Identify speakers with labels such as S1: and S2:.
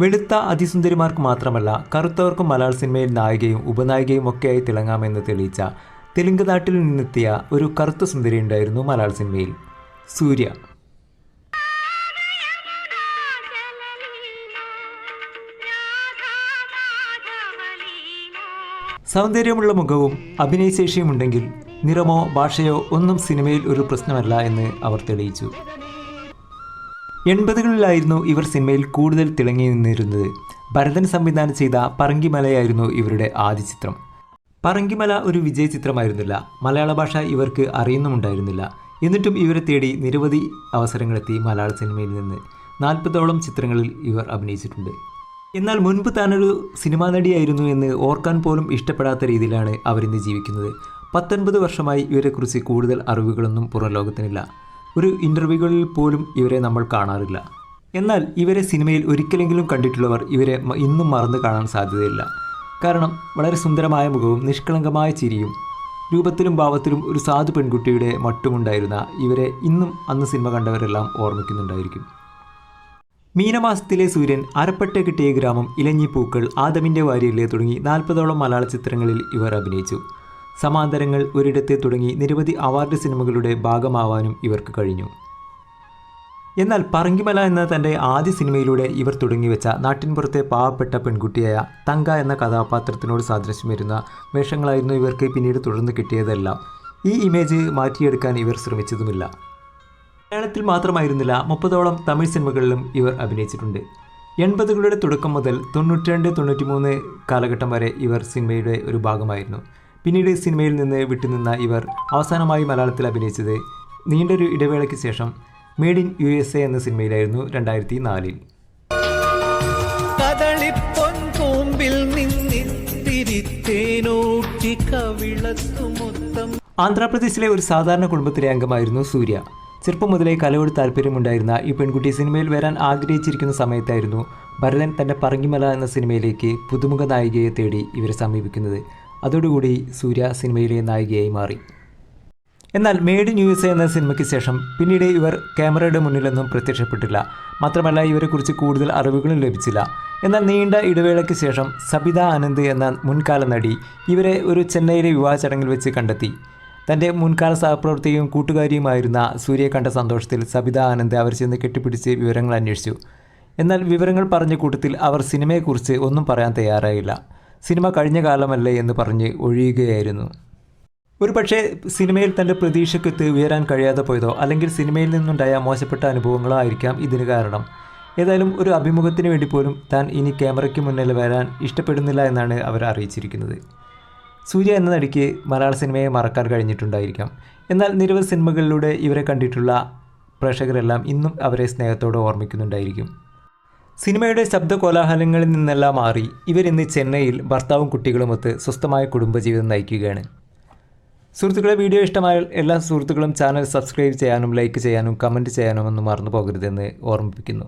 S1: വെളുത്ത അതിസുന്ദരിമാർക്ക് മാത്രമല്ല കറുത്തവർക്കും മലയാള സിനിമയിൽ നായികയും ഉപനായികയും ഒക്കെയായി തിളങ്ങാമെന്ന് തെളിയിച്ച തെലുങ്ക് നാട്ടിൽ നിന്നെത്തിയ ഒരു കറുത്ത സുന്ദരി ഉണ്ടായിരുന്നു മലയാള സിനിമയിൽ സൂര്യ. സൗന്ദര്യമുള്ള മുഖവും അഭിനയശേഷിയും ഉണ്ടെങ്കിൽ നിറമോ ഭാഷയോ ഒന്നും സിനിമയിൽ ഒരു പ്രശ്നമല്ല എന്ന് അവർ തെളിയിച്ചു. എൺപതുകളിലായിരുന്നു ഇവർ സിനിമയിൽ കൂടുതൽ തിളങ്ങി നിന്നിരുന്നത്. ഭരതൻ സംവിധാനം ചെയ്ത പറങ്കിമലയായിരുന്നു ഇവരുടെ ആദ്യ ചിത്രം. പറങ്കിമല ഒരു വിജയ ചിത്രമായിരുന്നില്ല. മലയാള ഭാഷ ഇവർക്ക് അറിയുന്നുമുണ്ടായിരുന്നില്ല. എന്നിട്ടും ഇവരെ തേടി നിരവധി അവസരങ്ങളെത്തി മലയാള സിനിമയിൽ നിന്ന്. നാൽപ്പതോളം ചിത്രങ്ങളിൽ ഇവർ അഭിനയിച്ചിട്ടുണ്ട്. എന്നാൽ മുൻപ് താനൊരു സിനിമാ നടിയായിരുന്നു എന്ന് ഓർക്കാൻ പോലും ഇഷ്ടപ്പെടാത്ത രീതിയിലാണ് അവരിന്ന് ജീവിക്കുന്നത്. പത്തൊൻപത് വർഷമായി ഇവരെക്കുറിച്ച് കൂടുതൽ അറിവുകളൊന്നും പുറം ലോകത്തിനില്ല. ഒരു ഇന്റർവ്യൂകളിൽ പോലും ഇവരെ നമ്മൾ കാണാറില്ല. എന്നാൽ ഇവരെ സിനിമയിൽ ഒരിക്കലെങ്കിലും കണ്ടിട്ടുള്ളവർ ഇവരെ ഇന്നും മറന്നു കാണാൻ സാധ്യതയില്ല. കാരണം വളരെ സുന്ദരമായ മുഖവും നിഷ്കളങ്കമായ ചിരിയും രൂപത്തിലും ഭാവത്തിലും ഒരു സാധു പെൺകുട്ടിയുടെ മട്ടുമുണ്ടായിരുന്ന ഇവരെ ഇന്നും അന്ന് സിനിമ കണ്ടവരെല്ലാം ഓർമ്മിക്കുന്നുണ്ടായിരിക്കും. മീനമാസത്തിലെ സൂര്യൻ അരപ്പട്ട കിട്ടിയ ഗ്രാമം ഇലഞ്ഞിപ്പൂക്കൾ ആദമിന്റെ വാര്യല്ലേ തുടങ്ങി നാൽപ്പതോളം മലയാള ചിത്രങ്ങളിൽ ഇവർ അഭിനയിച്ചു. സമാന്തരങ്ങൾ ഒരിടത്തെ തുടങ്ങി നിരവധി അവാർഡ് സിനിമകളുടെ ഭാഗമാവാനും ഇവർക്ക് കഴിഞ്ഞു. എന്നാൽ പറങ്കിമല എന്ന തന്റെ ആദ്യ സിനിമയിലൂടെ ഇവർ തുടങ്ങിവെച്ച നാട്ടിൻപുറത്തെ പാവപ്പെട്ട പെൺകുട്ടിയായ തങ്ക എന്ന കഥാപാത്രത്തിനോട് സാദൃശ്യം വരുന്ന വേഷങ്ങളായിരുന്നു ഇവർക്ക് പിന്നീട് തുടർന്ന് കിട്ടിയതെല്ലാം ഈ ഇമേജ് മാറ്റിയെടുക്കാൻ ഇവർ ശ്രമിച്ചതുമില്ല. മലയാളത്തിൽ മാത്രമായിരുന്നില്ല മുപ്പതോളം തമിഴ് സിനിമകളിലും ഇവർ അഭിനയിച്ചിട്ടുണ്ട്. എൺപതുകളുടെ തുടക്കം മുതൽ തൊണ്ണൂറ്റി രണ്ട് തൊണ്ണൂറ്റി മൂന്ന് കാലഘട്ടം വരെ ഇവർ സിനിമയുടെ ഒരു ഭാഗമായിരുന്നു. പിന്നീട് സിനിമയിൽ നിന്ന് വിട്ടുനിന്ന ഇവർ അവസാനമായി മലയാളത്തിൽ അഭിനയിച്ചത് നീണ്ടൊരു ഇടവേളയ്ക്ക് ശേഷം made in U S A എന്ന സിനിമയിലായിരുന്നു രണ്ടായിരത്തി നാലിൽ ആന്ധ്രാപ്രദേശിലെ ഒരു സാധാരണ കുടുംബത്തിലെ അംഗമായിരുന്നു സൂര്യ. ചെറുപ്പം മുതലേ കലയോട് താല്പര്യമുണ്ടായിരുന്ന ഈ പെൺകുട്ടി സിനിമയിൽ വരാൻ ആഗ്രഹിച്ചിരിക്കുന്ന സമയത്തായിരുന്നു ഭരതൻ തന്റെ പറങ്കിമല എന്ന സിനിമയിലേക്ക് പുതുമുഖ നായികയെ തേടി ഇവരെ സമീപിക്കുന്നത്. അതോടുകൂടി സൂര്യ സിനിമയിലെ നായികയായി മാറി. എന്നാൽ മേഡ് ഇൻ യു എസ് എന്ന സിനിമയ്ക്ക് ശേഷം പിന്നീട് ഇവർ ക്യാമറയുടെ മുന്നിലൊന്നും പ്രത്യക്ഷപ്പെട്ടില്ല. മാത്രമല്ല ഇവരെക്കുറിച്ച് കൂടുതൽ അറിവുകളും ലഭിച്ചില്ല. എന്നാൽ നീണ്ട ഇടവേളയ്ക്ക് ശേഷം സബിത ആനന്ദ് എന്ന മുൻകാല നടി ഇവരെ ഒരു ചെന്നൈയിലെ വിവാഹ ചടങ്ങിൽ വെച്ച് കണ്ടെത്തി. തന്റെ മുൻകാല സഹപ്രവർത്തകയും കൂട്ടുകാരിയുമായിരുന്ന സൂര്യയെ കണ്ട സന്തോഷത്തിൽ സബിത ആനന്ദ് അവർ ചെന്ന് കെട്ടിപ്പിടിച്ച് വിവരങ്ങൾ അന്വേഷിച്ചു. എന്നാൽ വിവരങ്ങൾ പറഞ്ഞ കൂട്ടത്തിൽ അവർ സിനിമയെക്കുറിച്ച് ഒന്നും പറയാൻ തയ്യാറായില്ല. സിനിമ കഴിഞ്ഞ കാലമല്ലേ എന്ന് പറഞ്ഞ് ഒഴിയുകയായിരുന്നു. ഒരു പക്ഷേ സിനിമയിൽ തന്റെ പ്രതീക്ഷയ്ക്കൊത്ത് ഉയരാൻ കഴിയാതെ പോയതോ അല്ലെങ്കിൽ സിനിമയിൽ നിന്നുണ്ടായ മോശപ്പെട്ട അനുഭവങ്ങളോ ആയിരിക്കാം ഇതിന് കാരണം. ഏതായാലും ഒരു അഭിമുഖത്തിന് വേണ്ടി പോലും താൻ ഇനി ക്യാമറയ്ക്ക് മുന്നിൽ വരാൻ ഇഷ്ടപ്പെടുന്നില്ല എന്നാണ് അവർ അറിയിച്ചിരിക്കുന്നത്. സൂര്യ എന്ന നടിക്ക് മലയാള സിനിമയെ മറക്കാൻ കഴിഞ്ഞിട്ടുണ്ടായിരിക്കാം. എന്നാൽ നിരവധി സിനിമകളിലൂടെ ഇവരെ കണ്ടിട്ടുള്ള പ്രേക്ഷകരെല്ലാം ഇന്നും അവരെ സ്നേഹത്തോടെ ഓർമ്മിക്കുന്നുണ്ടായിരിക്കും. സിനിമയുടെ ശബ്ദ കോലാഹലങ്ങളിൽ നിന്നെല്ലാം മാറി ഇവരിന്ന് ചെന്നൈയിൽ ഭർത്താവും കുട്ടികളുമൊത്ത് സ്വസ്ഥമായ കുടുംബജീവിതം നയിക്കുകയാണ്. സുഹൃത്തുക്കളെ വീഡിയോ ഇഷ്ടമായാൽ എല്ലാ സുഹൃത്തുക്കളും ചാനൽ സബ്സ്ക്രൈബ് ചെയ്യാനും ലൈക്ക് ചെയ്യാനും കമന്റ് ചെയ്യാനും ഒന്നും മറന്നു പോകരുതെന്ന് ഓർമ്മിപ്പിക്കുന്നു.